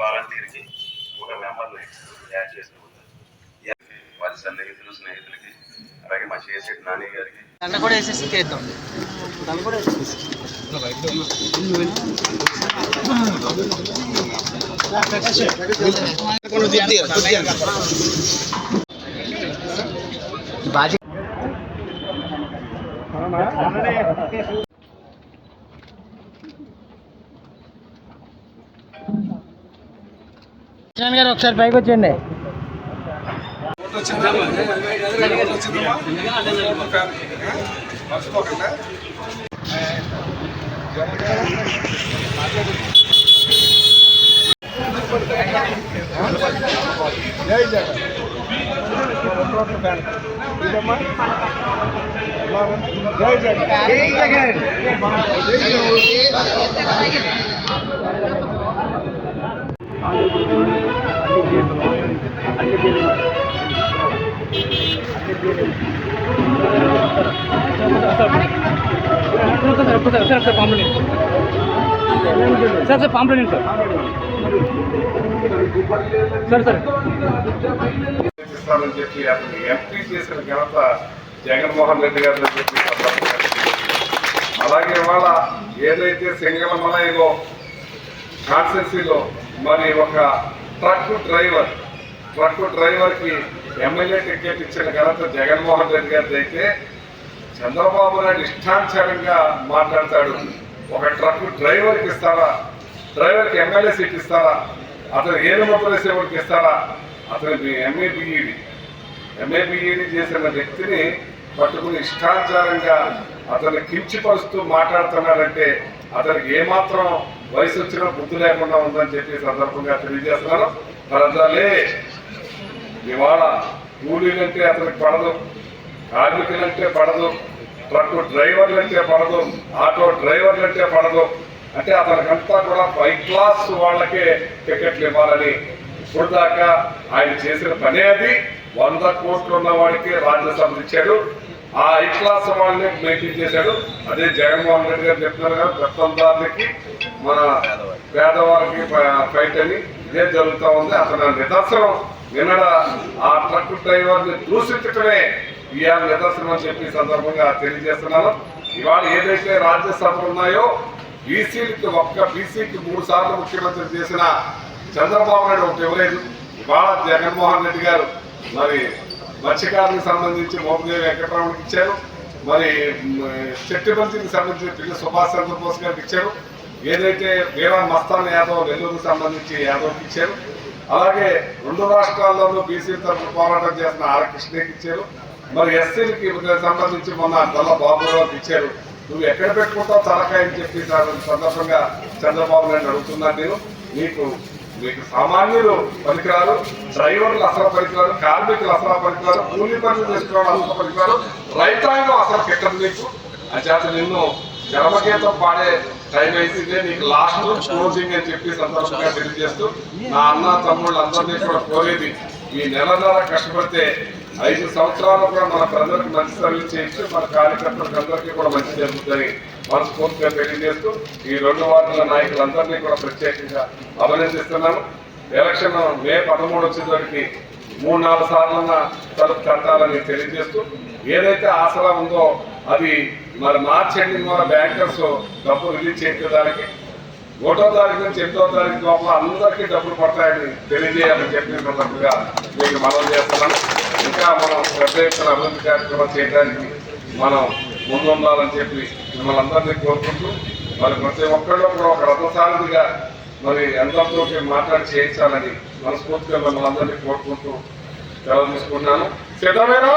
వాలంటీర్కి ఒక మెంబర్ని యాడ్ చేసుకుంటారు వారి సన్నిహితులు స్నేహితులకి అలాగే మా చేసేటి నాని గారికి. దాంట్లో కూడా వేసేసి చేద్దాం. దాంట్లో కూడా వేసేసి. బాజీ కిరణ్ గారు ఒకసారి పైకి వచ్చేయండి sir sir pamphlet sir sir sir ఇస్తామని చెప్పి అతను ఎంపీ చేసిన ఘనత జగన్మోహన్ రెడ్డి గారు చెప్పి అలాగే ఇవాళ ఏదైతే సింగళమలైలో కాన్స్టెన్సీలో మరి ఒక ట్రక్ డ్రైవర్ ట్రక్ డ్రైవర్కి ఎమ్మెల్యే టికెట్ ఇచ్చిన ఘనత జగన్మోహన్ రెడ్డి గారిది అయితే చంద్రబాబు నాయుడు ఇష్టానుసారంగా మాట్లాడతాడు. ఒక ట్రక్ డ్రైవర్కి ఇస్తారా? డ్రైవర్కి ఎమ్మెల్యే సీట్ ఇస్తారా? అతను ఏడు ముద్ర సేవలకు ఇస్తారా? అతను మీ ఎంఏబిఈడి ఎంఏ చేసిన వ్యక్తిని పట్టుకుని ఇష్టానుసారంగా అతన్ని కించిపరుస్తూ మాట్లాడుతున్నాడంటే అతనికి ఏమాత్రం వయసు వచ్చినా బుద్ధి లేకుండా ఉందని చెప్పి సందర్భంగా తెలియజేస్తున్నాను. ప్రజలే ఇవాళ కూలీలంటే అతనికి పడదు కార్మికులంటే పడదు ట్రక్ డ్రైవర్లంటే పడదు ఆటో డ్రైవర్లంటే పడదు. అంటే అతనికంతా కూడా ఫైవ్ క్లాస్ వాళ్ళకే టికెట్లు ఇవ్వాలని ఇప్పుడు ఆయన చేసిన పనే అది. వంద కోట్లు ఉన్న వాడికి రాజ్యసభ ఇచ్చాడు. ఆ ఇట్లా క్లాస్ మెయింటైన్ చేశాడు. అదే జగన్మోహన్ రెడ్డి గారు చెప్తున్నారు కదా పెత్తందారులకి మన పేదవారికి ఫైట్ అని ఇదే జరుగుతూ ఉంది. అతను నిదర్శనం. నిన్నడ ఆ ట్రక్ డ్రైవర్ని దూషించటమే ఇవాళ నిదర్శనం అని చెప్పి సందర్భంగా తెలియజేస్తున్నాను. ఇవాళ ఏదైతే రాజ్యసభలు ఉన్నాయో బీసీలకి ఒక్క బీసీకి మూడు సార్లు ముఖ్యమంత్రి చేసిన చంద్రబాబు నాయుడు ఒకటి ఇవ్వలేదు. ఇవాళ జగన్మోహన్ రెడ్డి గారు మరి మత్స్యకారులకు సంబంధించి మోపదేవి వెంకటరావుకి ఇచ్చారు. మరి చెట్టుబంతికి సంబంధించి పిల్లి సుభాష్ చంద్రబోస్ గారికి ఇచ్చారు. ఏదైతే వీరా మస్తాన్ యాదవ్ నెల్లూరుకు సంబంధించి యాదవ్కి ఇచ్చారు. అలాగే రెండు రాష్ట్రాల్లోనూ బీసీ తరఫున పోరాటం చేసిన ఆర్ కృష్ణకి ఇచ్చారు. మరి ఎస్సీలకి సంబంధించి మొన్న గొల్ల బాబురావుకి ఇచ్చారు. నువ్వు ఎక్కడ పెట్టుకుంటావు తలకాయని చెప్పి సందర్భంగా చంద్రబాబు నాయుడు అడుగుతున్నాను నేను. నీకు మీకు సామాన్యులు పరికరాలు డ్రైవర్లు అసలు పరికరాలు కార్మికులు అసలు పరికరాలు కూలీ పనులు చేసుకోవడం అసలు పరికరాలు రైతాంగం అసలు కిట్టదు నీకు అంచేత నిన్ను జలమగీతం పాడే టైం అయితే నీకు లాస్ట్ క్లోజింగ్ అని చెప్పి సందర్భంగా తెలియజేస్తూ నా అన్న తమ్ముళ్ళు అందరినీ కూడా కోరేది ఈ నెల నెల కష్టపడితే ఐదు సంవత్సరాలు కూడా మన ప్రజలకు మంచి సర్వీస్ చేయొచ్చు మన కార్యకర్తలకు అందరికీ కూడా మంచి జరుగుతుందని మనస్ఫూర్తిగా తెలియజేస్తూ ఈ రెండు వార్డుల నాయకులందరినీ కూడా ప్రత్యేకంగా అభినందిస్తున్నాము ఎలక్షన్ మే పదమూడు వచ్చేసరికి మూడు నాలుగు సార్లన్న తలుపు కట్టాలని తెలియజేస్తూ ఏదైతే ఆసరా ఉందో అది మరి మార్చి ఎండింగ్ వల్ల బ్యాంకర్స్ డబ్బు రిలీజ్ చేయడానికి ఒకటో తారీఖు నుంచి ఎనిమిదో తారీఖు లోపల అందరికీ డబ్బులు పడతాయని తెలియజేయాలని చెప్పిన సందర్భంగా మీకు మనం చేస్తున్నాం. ఇంకా మనం పెద్ద ఎత్తున అభివృద్ధి కార్యక్రమాలు చేయడానికి మనం ముందు ఉండాలని చెప్పి మిమ్మల్ని అందరినీ కోరుకుంటూ మరి ప్రతి ఒక్కళ్ళు కూడా ఒక రథసారథిగా మరి అందరితో మాట్లాడి చేయించాలని మనస్ఫూర్తిగా మిమ్మల్ని అందరినీ కోరుకుంటూ సెలవు తీసుకున్నాను సిద్ధమేనా?